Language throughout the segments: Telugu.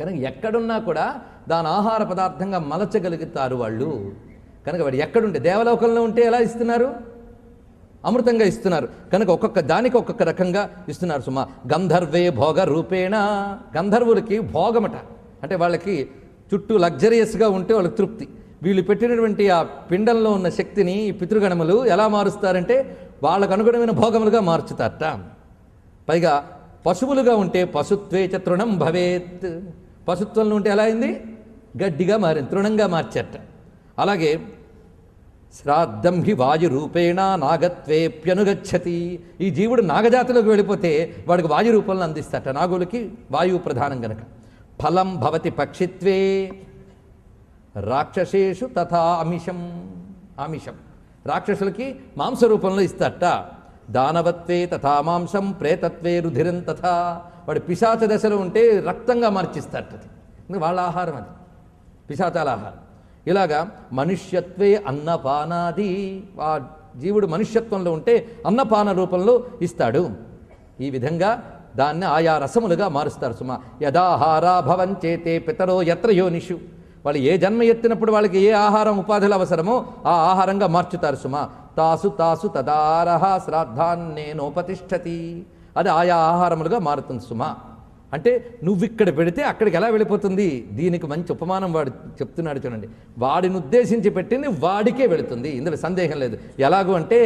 కనుక ఎక్కడున్నా కూడా దాని ఆహార పదార్థంగా మలచగలుగుతారు వాళ్ళు. కనుక వాడు ఎక్కడుంటే దేవలోకంలో ఉంటే ఎలా ఇస్తున్నారు? అమృతంగా ఇస్తున్నారు. కనుక ఒక్కొక్క దానికి ఒక్కొక్క రకంగా ఇస్తున్నారు సుమా. గంధర్వే భోగ రూపేణ. గంధర్వులకి భోగమట. అంటే వాళ్ళకి చుట్టూ లగ్జరియస్గా ఉంటే వాళ్ళకి తృప్తి. వీళ్ళు పెట్టినటువంటి ఆ పిండంలో ఉన్న శక్తిని ఈ పితృగణములు ఎలా మారుస్తారంటే వాళ్ళకు అనుగుణమైన భోగములుగా మార్చుతారట. పైగా పశువులుగా ఉంటే పశుత్వే చతృణం భవేత్. పశుత్వంలో ఉంటే ఎలా అయింది? గడ్డిగా మారింది తృణంగా మార్చట. అలాగే శ్రాద్ధం హి వాయు రూపేణ నాగత్వేప్యనుగచ్చతి. ఈ జీవుడు నాగజాతిలోకి వెళ్ళిపోతే వాడికి వాయు రూపంలో అందిస్తాట. నాగులకి వాయువు ప్రధానం గనక. ఫలం భవతి పక్షిత్వే. రాక్షసేషు తథా అమిషం. ఆమిషం. రాక్షసులకి మాంస రూపంలో ఇస్తాట. దానవత్వే తథా మాంసం ప్రేతత్వే రుధిరం తథా. వాడు పిశాచ దశలో ఉంటే రక్తంగా మార్చిస్తాట అది. వాళ్ళ ఆహారం అది. పిశాచాల ఆహారం. ఇలాగా మనుష్యత్వే అన్నపానాది. ఆ జీవుడు మనుష్యత్వంలో ఉంటే అన్నపాన రూపంలో ఇస్తాడు. ఈ విధంగా దాన్ని ఆయా రసములుగా మారుస్తారు సుమా. యదాహారా భవంచేతే పితరో ఎత్ర యోనిషు. వాళ్ళు ఏ జన్మ ఎత్తినప్పుడు వాళ్ళకి ఏ ఆహారం ఉపాధులు అవసరమో ఆ ఆహారంగా మార్చుతారు సుమా. తాసు తాసు తదారహ శ్రాద్ధాన్నేనోపతిష్టతి అది ఆయా ఆహారములుగా మారుతుంది సుమ. అంటే నువ్వు ఇక్కడ పెడితే అక్కడికి ఎలా వెళ్ళిపోతుంది? దీనికి మంచి ఉపమానం వాడు చెప్తున్నాడు చూడండి. వాడిని ఉద్దేశించి పెట్టింది వాడికే వెళుతుంది. ఇందులో సందేహం లేదు. ఎలాగో అంటే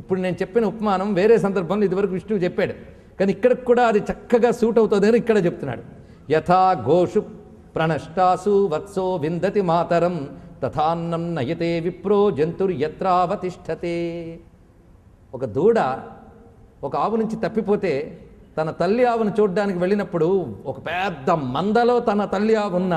ఇప్పుడు నేను చెప్పిన ఉపమానం వేరే సందర్భంలో ఇదివరకు విష్ణువు చెప్పాడు. కానీ ఇక్కడ కూడా అది చక్కగా సూట్ అవుతుంది అని ఇక్కడ చెప్తున్నాడు. యథా ఘోషు ప్రణష్టాసు వత్సో విందతి మాతరం తథాన్నం నయతే విప్రో జంతుర్యత్రావతిష్టతే ఒక దూడ ఒక ఆవు నుంచి తప్పిపోతే తన తల్లి ఆవును చూడడానికి వెళ్ళినప్పుడు ఒక పెద్ద మందలో తన తల్లి ఆవు ఉన్న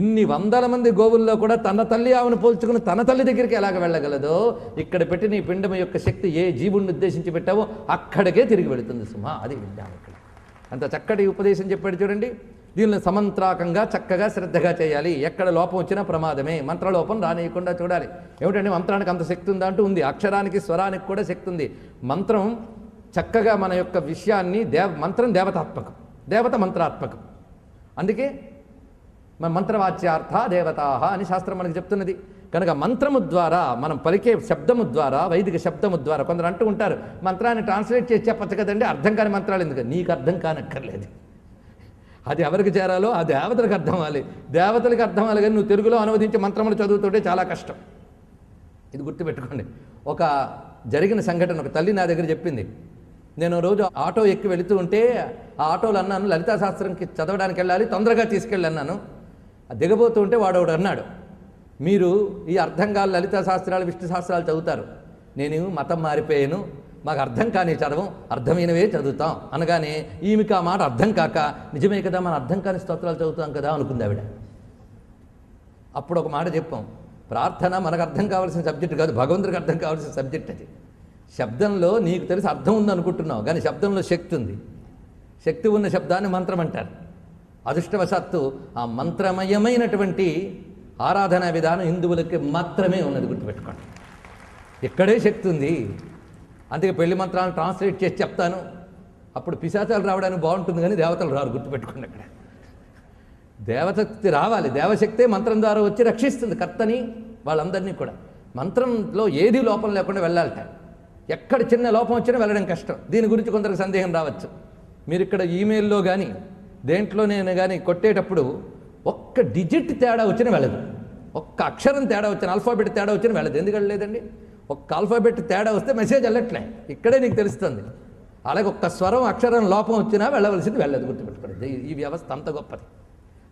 ఇన్ని వందల మంది గోవుల్లో కూడా తన తల్లి ఆవును పోల్చుకుని తన తల్లి దగ్గరికి ఎలాగ వెళ్ళగలదో ఇక్కడ పెట్టిన నీ పిండం యొక్క శక్తి ఏ జీవుణ్ణి ఉద్దేశించి పెట్టావో అక్కడికే తిరిగి వెళుతుంది సుమా అది విజ్ఞానం ఇక్కడ. అంత చక్కటి ఉపదేశం చెప్పాడు చూడండి. దీనిని సమంత్రాకంగా చక్కగా శ్రద్ధగా చేయాలి. ఎక్కడ లోపం వచ్చినా ప్రమాదమే. మంత్రలోపం రానియకుండా చూడాలి. ఏమిటంటే మంత్రానికి అంత శక్తి ఉందా అంటూ ఉంది. అక్షరానికి స్వరానికి కూడా శక్తి ఉంది. మంత్రం చక్కగా మన యొక్క విషయాన్ని దేవ మంత్రం దేవతాత్మకం. దేవత మంత్రాత్మకం. అందుకే మన మంత్రవాచ్యార్థ దేవతాహ అని శాస్త్రం మనకు చెప్తున్నది. కనుక మంత్రము ద్వారా మనం పలికే శబ్దము ద్వారా వైదిక శబ్దము ద్వారా కొందరు అంటూ ఉంటారు. మంత్రాన్ని ట్రాన్స్లేట్ చేసి చెప్పచ్చు కదండి. అర్థం కాని మంత్రాలు ఎందుకు? నీకు అర్థం కానక్కర్లేదు. అది ఎవరికి చేరాలో ఆ దేవతలకు అర్థం అవ్వాలి. దేవతలకు అర్థం అవ్వాలి కానీ నువ్వు తెలుగులో అనువదించి మంత్రములు చదువుతుంటే చాలా కష్టం. ఇది గుర్తుపెట్టుకోండి. ఒక జరిగిన సంఘటన ఒక తల్లి నా దగ్గర చెప్పింది. నేను రోజు ఆటో ఎక్కి వెళుతూ ఉంటే ఆ ఆటోలు అన్నాను లలితా శాస్త్రంకి చదవడానికి వెళ్ళాలి తొందరగా తీసుకెళ్ళి అన్నాను. దిగబోతూ ఉంటే వాడోడు అన్నాడు మీరు ఈ అర్థంగా లలితా శాస్త్రాలు విష్ణు శాస్త్రాలు చదువుతారు. నేను మతం మారిపోయాను మాకు అర్థం కాని చదవం అర్థమైనవే చదువుతాం. అనగానే ఈమెకి ఆ మాట అర్థం కాక నిజమే కదా మన అర్థం కాని స్తోత్రాలు చదువుతాం కదా అనుకుంది ఆవిడ. అప్పుడు ఒక మాట చెప్పాం ప్రార్థన మనకు అర్థం కావాల్సిన సబ్జెక్ట్ కాదు భగవంతుడికి అర్థం కావాల్సిన సబ్జెక్ట్ అది. శబ్దంలో నీకు తెలిసి అర్థం ఉంది అనుకుంటున్నావు కానీ శబ్దంలో శక్తి ఉంది. శక్తి ఉన్న శబ్దాన్ని మంత్రం అంటారు. అదృష్టవశాత్తు ఆ మంత్రమయమైనటువంటి ఆరాధనా విధానం హిందువులకి మాత్రమే ఉన్నది గుర్తుపెట్టుకోండి. ఇక్కడే శక్తి ఉంది. అందుకే పెళ్ళి మంత్రాలను ట్రాన్స్లేట్ చేసి చెప్తాను. అప్పుడు పిశాచాలు రావడానికి బాగుంటుంది కానీ దేవతలు రారు గుర్తుపెట్టుకోండి అక్కడ. దేవశక్తి రావాలి. దేవశక్తే మంత్రం ద్వారా వచ్చి రక్షిస్తుంది కర్తని వాళ్ళందరినీ కూడా. మంత్రంలో ఏది లోపం లేకుండా వెళ్ళాలట. ఎక్కడ చిన్న లోపం వచ్చినా వెళ్ళడం కష్టం. దీని గురించి కొందరికి సందేహం రావచ్చు. మీరు ఇక్కడ ఈమెయిల్లో కానీ దేంట్లో నేను కానీ కొట్టేటప్పుడు ఒక్క డిజిట్ తేడా వచ్చినా వెళ్ళదు. ఒక్క అక్షరం తేడా వచ్చిన ఆల్ఫాబెట్ తేడా వచ్చినా వెళ్ళదు. ఎందుకు వెళ్ళలేదండి? ఒక్క ఆల్ఫాబెట్ తేడా వస్తే మెసేజ్ వెళ్ళట్లే. ఇక్కడే నీకు తెలుస్తుంది. అలాగే ఒక్క స్వరం అక్షరం లోపం వచ్చినా వెళ్ళవలసింది వెళ్ళదు గుర్తుపెట్టుకోండి. ఈ- ఈ వ్యవస్థ అంత గొప్పది.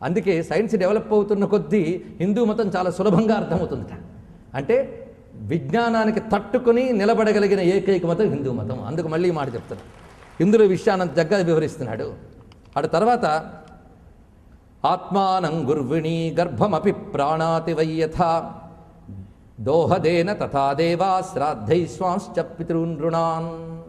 అందుకే సైన్స్ డెవలప్ అవుతున్న కొద్దీ హిందూ మతం చాలా సులభంగా అర్థమవుతుందట. అంటే విజ్ఞానానికి తట్టుకుని నిలబడగలిగిన ఏకైక మతం హిందూ మతం. అందుకు మళ్ళీ మాట చెప్తున్నాను ఇందులో విషయాన్ని జగ్గా వివరిస్తున్నాడు. అటు తర్వాత ఆత్మానం గుర్విణి గర్భమపి ప్రాణాతి వయ్యథ దోహదేన తథా దేవా శ్రాద్ధైశ్వాంశ్చ పితృనృణాన్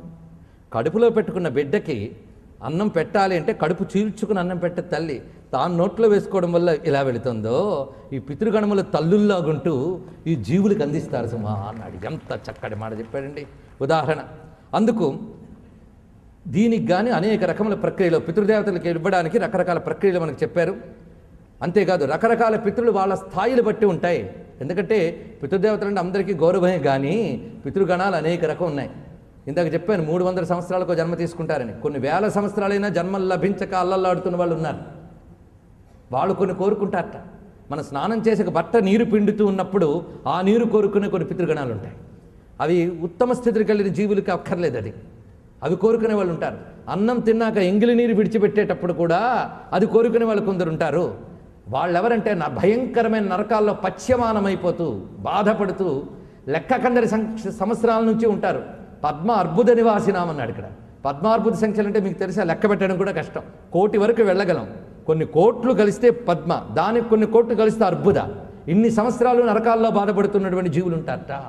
కడుపులో పెట్టుకున్న బిడ్డకి అన్నం పెట్టాలి అంటే కడుపు చీల్చుకుని అన్నం పెట్టే తల్లి తాను నోట్లో వేసుకోవడం వల్ల ఇలా వెళుతుందో? ఈ పితృగణముల తల్లుల్లాగుంటూ ఈ జీవులకు అందిస్తారు సుమా అన్నాడు. ఎంత చక్కటి మాట చెప్పాడండి. ఉదాహరణ అందుకు దీనికి కానీ అనేక రకముల ప్రక్రియలు పితృదేవతలకు ఇవ్వడానికి రకరకాల ప్రక్రియలు మనకు చెప్పారు. అంతేకాదు రకరకాల పితృలు వాళ్ళ స్థాయిలు బట్టి ఉంటాయి. ఎందుకంటే పితృదేవతలు అంటే అందరికీ గౌరవమే కానీ పితృగణాలు అనేక రకం ఉన్నాయి. ఇందాక చెప్పాను మూడు వందల సంవత్సరాలకు జన్మ తీసుకుంటారని. కొన్ని వేల సంవత్సరాలైనా జన్మలు లభించక అల్లల్లాడుతున్న వాళ్ళు ఉన్నారు. వాళ్ళు కొన్ని కోరుకుంటారట. మన స్నానం చేసే బట్ట నీరు పిండుతూ ఉన్నప్పుడు ఆ నీరు కోరుకునే కొన్ని పితృగణాలు ఉంటాయి. అవి ఉత్తమ స్థితికి వెళ్ళిన జీవులకి అక్కర్లేదు అది. అవి కోరుకునే వాళ్ళు ఉంటారు. అన్నం తిన్నాక ఎంగిలి నీరు విడిచిపెట్టేటప్పుడు కూడా అది కోరుకునే వాళ్ళు కొందరు ఉంటారు. వాళ్ళెవరంటే నా భయంకరమైన నరకాల్లో పశ్యమానమైపోతూ బాధపడుతూ లెక్క కందరి సంవత్సరాల నుంచి ఉంటారు. పద్మ అర్బుద నివాసినామన్నాడు ఇక్కడ. పద్మార్బుద సంఖ్యలు అంటే మీకు తెలిసా? లెక్క పెట్టడం కూడా కష్టం. కోటి వరకు వెళ్ళగలం. కొన్ని కోట్లు కలిస్తే పద్మ దానికి కొన్ని కోట్లు కలిస్తే అర్బుద. ఇన్ని సంవత్సరాలు నరకాల్లో బాధపడుతున్నటువంటి జీవులు ఉంటారట.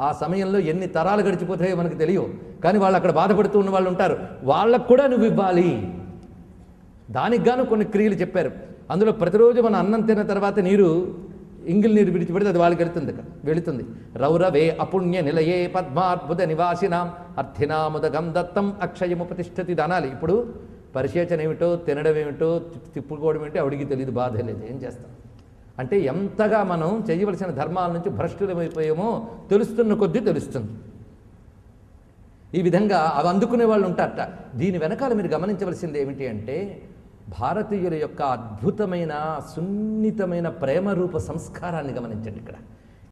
ఆ సమయంలో ఎన్ని తరాలు గడిచిపోతాయో మనకు తెలియవు. కానీ వాళ్ళు అక్కడ బాధపడుతూ ఉన్న వాళ్ళు ఉంటారు. వాళ్ళకు కూడా నువ్వు ఇవ్వాలి. దానికి గాను కొన్ని క్రియలు చెప్పారు. అందులో ప్రతిరోజు మన అన్నం తిన్న తర్వాత నీరు ఇంగిల్ నీరు విడిచిపెడితే అది వాళ్ళకి వెళుతుంది వెళుతుంది. రౌరవే అపుణ్య నిలయే పద్మాద్భుత నివాసినాం అర్థినాముదగం దత్తం అక్షయము ప్రతిష్టతి దానాలి. ఇప్పుడు పరిశేచన ఏమిటో తినడం ఏమిటో తిప్పుకోవడం ఏమిటో అడిగి తెలియదు బాధ లేదు ఏం చేస్తాం? అంటే ఎంతగా మనం చేయవలసిన ధర్మాల నుంచి భ్రష్టులమైపోయామో తెలుస్తున్న కొద్దీ తెలుస్తుంది. ఈ విధంగా అవి అందుకునే వాళ్ళు ఉంటారట. దీని వెనకాల మీరు గమనించవలసింది ఏమిటి అంటే భారతీయుల యొక్క అద్భుతమైన సున్నితమైన ప్రేమరూప సంస్కారాన్ని గమనించండి ఇక్కడ.